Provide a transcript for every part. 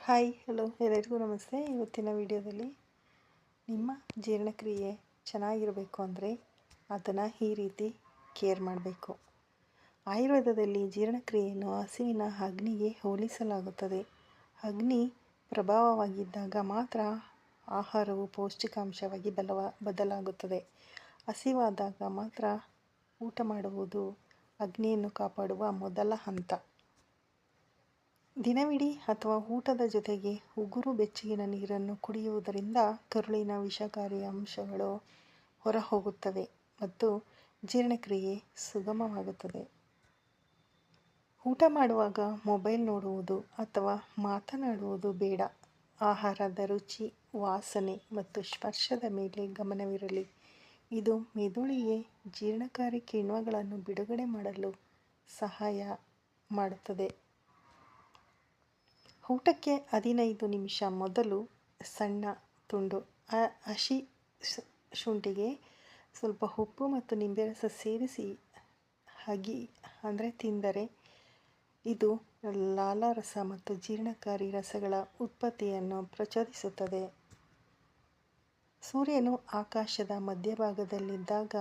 Hi hello ಎಲ್ಲರಿಗೂ ನಮಸ್ತೆ. ಇವತ್ತಿನ ವಿಡಿಯೋದಲ್ಲಿ ನಿಮ್ಮ ಜೀರ್ಣಕ್ರಿಯೆ ಚೆನ್ನಾಗಿರಬೇಕು ಅಂದರೆ ಅದನ್ನು ಈ ರೀತಿ ಕೇರ್ ಮಾಡಬೇಕು. ಆಯುರ್ವೇದದಲ್ಲಿ ಜೀರ್ಣಕ್ರಿಯೆಯನ್ನು ಹಸಿವಿನ ಅಗ್ನಿಗೆ ಹೋಲಿಸಲಾಗುತ್ತದೆ. ಅಗ್ನಿ ಪ್ರಭಾವವಾಗಿದ್ದಾಗ ಮಾತ್ರ ಆಹಾರವು ಪೌಷ್ಟಿಕಾಂಶವಾಗಿ ಬಲವ, ಬದಲಾಗುತ್ತದೆ. ಹಸಿವಾದಾಗ ಮಾತ್ರ ಊಟ ಮಾಡುವುದು ಅಗ್ನಿಯನ್ನು ಕಾಪಾಡುವ ಮೊದಲ ಹಂತ. ದಿನವಿಡೀ ಅಥವಾ ಊಟದ ಜೊತೆಗೆ ಉಗುರು ಬೆಚ್ಚಗಿನ ನೀರನ್ನು ಕುಡಿಯುವುದರಿಂದ ಕರುಳಿನ ವಿಷಕಾರಿ ಅಂಶಗಳು ಹೊರಹೋಗುತ್ತವೆ ಮತ್ತು ಜೀರ್ಣಕ್ರಿಯೆ ಸುಗಮವಾಗುತ್ತದೆ. ಊಟ ಮಾಡುವಾಗ ಮೊಬೈಲ್ ನೋಡುವುದು ಅಥವಾ ಮಾತನಾಡುವುದು ಬೇಡ. ಆಹಾರದ ರುಚಿ, ವಾಸನೆ ಮತ್ತು ಸ್ಪರ್ಶದ ಮೇಲೆ ಗಮನವಿರಲಿ. ಇದು ಮೆದುಳಿಗೆ ಜೀರ್ಣಕಾರಿ ಕಿಣ್ವಗಳನ್ನು ಬಿಡುಗಡೆ ಮಾಡಲು ಸಹಾಯ ಮಾಡುತ್ತದೆ. ಊಟಕ್ಕೆ ಹದಿನೈದು ನಿಮಿಷ ಮೊದಲು ಸಣ್ಣ ತುಂಡು ಹಸಿ ಶುಂಠಿಗೆ ಸ್ವಲ್ಪ ಉಪ್ಪು ಮತ್ತು ನಿಂಬೆ ರಸ ಸೇರಿಸಿ ಹಗಿ ಅಂದರೆ ತಿಂದರೆ ಇದು ಲಾಲಾರಸ ಮತ್ತು ಜೀರ್ಣಕಾರಿ ರಸಗಳ ಉತ್ಪತ್ತಿಯನ್ನು ಪ್ರಚೋದಿಸುತ್ತದೆ. ಸೂರ್ಯನು ಆಕಾಶದ ಮಧ್ಯಭಾಗದಲ್ಲಿದ್ದಾಗ,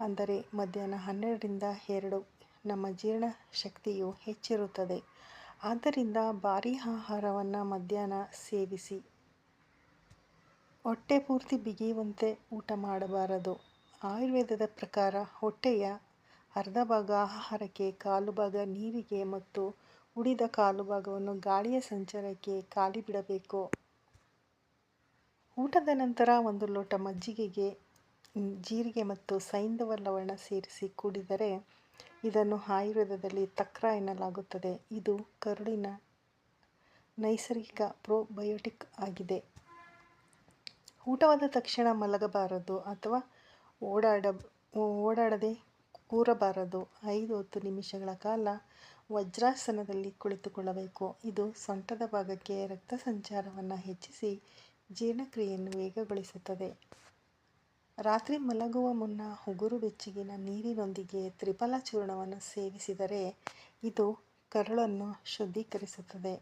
ಅಂದರೆ ಮಧ್ಯಾಹ್ನ ಹನ್ನೆರಡರಿಂದ ಎರಡು, ನಮ್ಮ ಜೀರ್ಣ ಶಕ್ತಿಯು ಹೆಚ್ಚಿರುತ್ತದೆ. ಆದ್ದರಿಂದ ಭಾರೀ ಆಹಾರವನ್ನು ಮಧ್ಯಾಹ್ನ ಸೇವಿಸಿ. ಹೊಟ್ಟೆ ಪೂರ್ತಿ ಬಿಗಿಯುವಂತೆ ಊಟ ಮಾಡಬಾರದು. ಆಯುರ್ವೇದದ ಪ್ರಕಾರ ಹೊಟ್ಟೆಯ ಅರ್ಧ ಭಾಗ ಆಹಾರಕ್ಕೆ ಕಾಲು ಭಾಗ ನೀರಿಗೆ ಮತ್ತು ಉಳಿದ ಕಾಲು ಭಾಗವನ್ನು ಗಾಳಿಯ ಸಂಚಾರಕ್ಕೆ ಖಾಲಿ ಬಿಡಬೇಕು. ಊಟದ ನಂತರ ಒಂದು ಲೋಟ ಮಜ್ಜಿಗೆಗೆ, ಜೀರಿಗೆ ಮತ್ತು ಸೈಂಧವ ಲವಣ ಸೇರಿಸಿ ಕುಡಿದರೆ ಇದನ್ನು ಆಯುರ್ವೇದದಲ್ಲಿ ತಕ್ರ ಎನ್ನಲಾಗುತ್ತದೆ. ಇದು ಕರುಳಿನ ನೈಸರ್ಗಿಕ ಪ್ರೋಬಯೋಟಿಕ್ ಆಗಿದೆ. ಊಟವಾದ ತಕ್ಷಣ ಮಲಗಬಾರದು ಅಥವಾ ಓಡಾಡ, ಓಡಾಡದೆ ಕೂರಬಾರದು. ಐದು ಹತ್ತು ನಿಮಿಷಗಳ ಕಾಲ ವಜ್ರಾಸನದಲ್ಲಿ ಕುಳಿತುಕೊಳ್ಳಬೇಕು. ಇದು ಸೊಂಟದ ಭಾಗಕ್ಕೆ ರಕ್ತ ಸಂಚಾರವನ್ನು ಹೆಚ್ಚಿಸಿ ಜೀರ್ಣಕ್ರಿಯೆಯನ್ನು ವೇಗಗೊಳಿಸುತ್ತದೆ. ರಾತ್ರಿ ಮಲಗುವ ಮುನ್ನ ಉಗುರು ಬೆಚ್ಚಗಿನ ನೀರಿನೊಂದಿಗೆ ತ್ರಿಫಲ ಚೂರ್ಣವನ್ನು ಸೇವಿಸಿದರೆ ಇದು ಕರುಳನ್ನು ಶುದ್ಧೀಕರಿಸುತ್ತದೆ.